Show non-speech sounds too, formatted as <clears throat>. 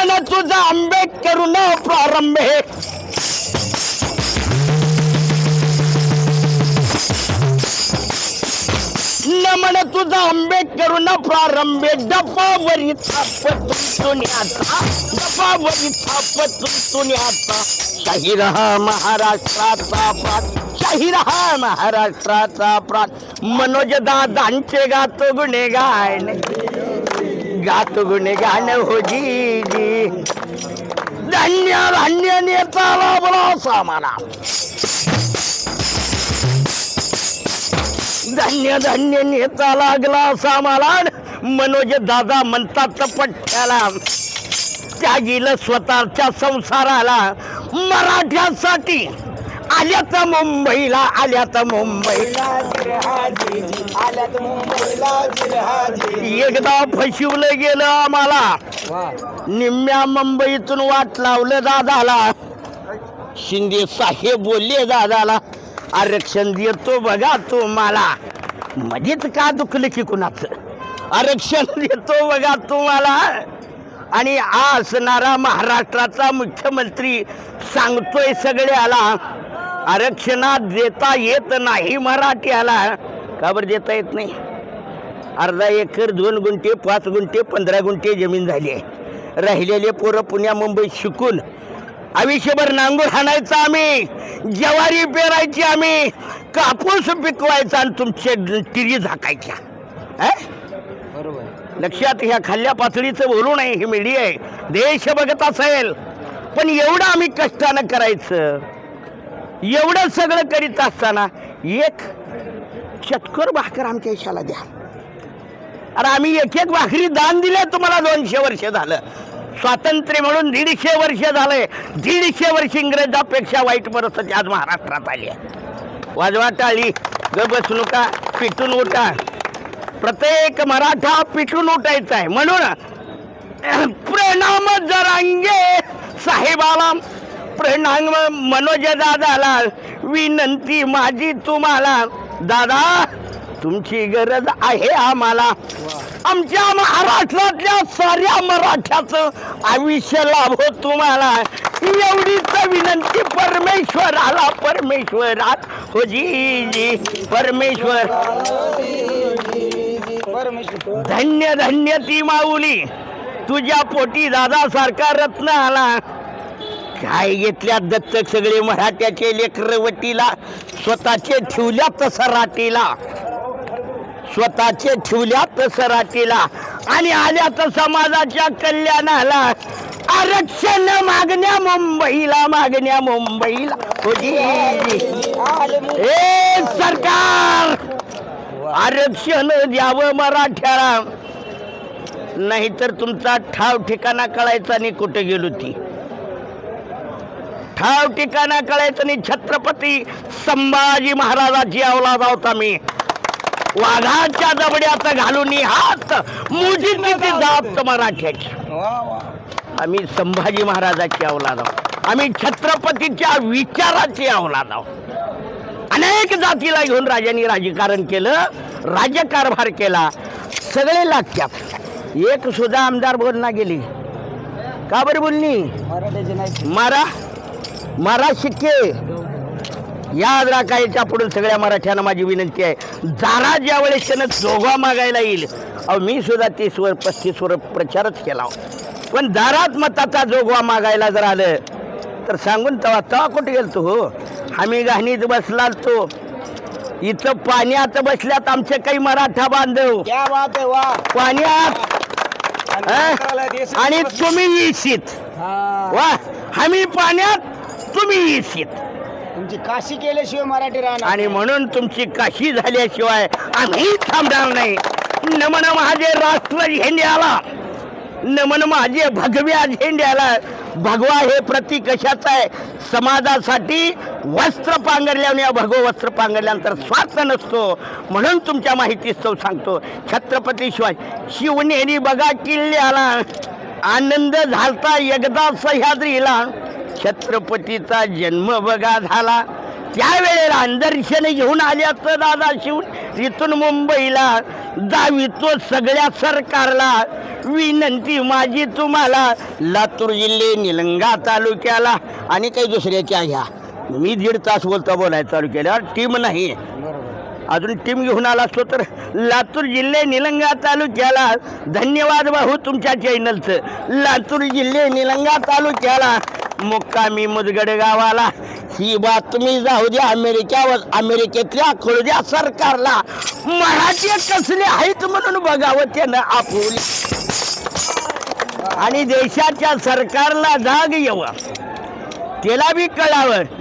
नमन तुझा आंबेडकरून प्रारंभ हे. नमन तुझा आंबेडकरून प्रारंभ डपावरी थाप तुण्याचा डपावरी थाप शाहीर हा महाराष्ट्राचा प्राण. शाहीर हा महाराष्ट्राचा प्राण. मनोजदा दांचे गातो गुन्हेगार गातो गुणगान हो जी जी धन्य धन्य नेता बोला सामाना. धन्य धन्य नेता लागला सामाला मनोज दादा म्हणतात पठ्याला त्यागील स्वतःच्या संसाराला मराठ्यासाठी. आल्यात मुंबईला आल्यात मुंबईला एकदा फसवलं गेलं आम्हाला. निम्म्या मुंबईतून वाट लावलं दादाला. शिंदे साहेब बोलले दादाला आरक्षण देतो बघा तो मला मध्येच का दुखलं की कुणाचं? आरक्षण देतो बघा तुम्हाला. आणि असणारा महाराष्ट्राचा मुख्यमंत्री सांगतोय सगळ्याला. आरक्षणात देता येत नाही मराठ्याला. का बरं देता येत नाही? अर्धा एकर दोन गुंठे पाच गुंठे पंधरा गुंठे जमीन झाली आहे. राहिलेले पोरं पुण्या मुंबईत शिकून आयुष्यभर नांगूर हाणायचा आम्ही ज्वारी पेरायची आम्ही कापूस पिकवायचा आणि तुमचे तिरी झाकायच्या? बरोबर. लक्षात ह्या खाल्ल्या पातळीचं बोलू नये हे मीडिया आहे. देश बघत असेल पण एवढं आम्ही कष्टानं करायचं. एवढं सगळं करीत असताना एक चटकर भाकर आमच्या ईशाला द्या. अरे आम्ही एक एक भाकरी दान दिले तुम्हाला दोनशे वर्ष झालं. स्वातंत्र्य म्हणून दीडशे वर्ष झालंय. दीडशे वर्ष इंग्रजापेक्षा वाईट परिस्थिती आज महाराष्ट्रात आली आहे. वाजवा टाळी ग बसू पिटून उठा. प्रत्येक मराठा पिटून उठायचा आहे. म्हणून <clears throat> प्रणाम जरांगे साहेबाला. प्रणाम मनोज दादाला विनंती माझी तुम्हाला. दादा तुमची गरज आहे आम्हाला. आमच्या महाराष्ट्रातल्या साऱ्या मराठ्याचं आयुष्य लाभो तुम्हाला. एवढीच विनंती परमेश्वराला परमेश्वरात. हो जी जी परमेश्वर. धन्य धन्य ती माऊली. तुझ्या पोटी दादासारखा रत्न आला. काय घेतल्या दत्तक सगळे मराठ्याचे लेकरवटीला स्वतःचे ठेवल्या सराटीला स्वतःचे ठेवल्या सराटीला आणि आल्या तर समाजाच्या कल्याणाला आरक्षण मागण्या मुंबईला मागण्या मुंबईला. हे सरकार! आरक्षण द्यावं मराठ्याला. नाहीतर तुमचा ठाव ठिकाणा कळायचा नाही कुठे गेलो ती. ठाव ठिकाणा कळायचं नाही. छत्रपती संभाजी महाराजाची अवलाद होता मी. वाघाच्या जबड्यात घालून हात. मुजी किती जात मराठ्याची. आम्ही संभाजी महाराजाची अवलाद आहोत. आम्ही छत्रपतीच्या विचाराची अवलाद आहोत. अनेक जातीला घेऊन राजांनी राजकारण केलं राज्यकारभार केला. सगळे लागतात. एक सुद्धा आमदार बोलना गेली. का बरं नाही. मारा. मारा शिक्के याद राखायच्या पुढे सगळ्या मराठ्यांना माझी विनंती आहे. जारा ज्या वेळेस त्यानं जोगा मागायला येईल अहो मी सुद्धा तीस वर पस्तीस वर प्रचारच केला. पण दारात मताचा जोगवा मागायला जर आलं तर सांगून तेव्हा तेव्हा कुठे गेलतो हो? आम्ही गाणीत बसला तो. इथं पाण्यात बसल्यात आमचे काही मराठा बांधव. पाण्यात आणि तुम्ही येशीत. वा आम्ही पाण्यात तुम्ही येशीत तुमची काशी केल्याशिवाय मराठी राहणार आणि म्हणून तुमची काशी झाल्याशिवाय आम्ही थांबणार नाही. नमन माझे राष्ट्र झेंड्याला. नमन माझे भगव्या झेंड्याला. भगवा हे प्रतीक कशाचं आहे? समाजासाठी वस्त्र पांघरल्याने भगव वस्त्र पांघरल्यानंतर स्वार्थ नसतो. म्हणून तुमच्या माहितीस्तव सांगतो छत्रपती शिवाय शिवनेरी बघा किल्ल्याला. आनंद झालता एकदा सह्याद्रीला. छत्रपतीचा जन्म बघा झाला. त्यावेळेला अंदर्शन घेऊन आल्या तर दादा शिवून इथून मुंबईला दावितो सगळ्या सरकारला विनंती माझी तुम्हाला. लातूर जिल्हे निलंगा तालुक्याला आणि काही दुसऱ्याच्या घ्या मी दीड तास बोलता बोलायला चालू केल्यावर टीम नाही. अजून टीम घेऊन आला असतो तर लातूर जिल्हे निलंगा तालुक्याला. धन्यवाद भाऊ तुमच्या चॅनलचं लातूर जिल्हे निलंगा तालुक्याला मुक्कामी मुदगड गावाला. ही बातमी जाऊ द्या अमेरिकेवर अमेरिकेतल्या खुळद्या सरकारला. मराठी कसले आहेत म्हणून बघावं त्यानं आपुल. आणि देशाच्या सरकारला जाग यावं. त्याला बी कळावं.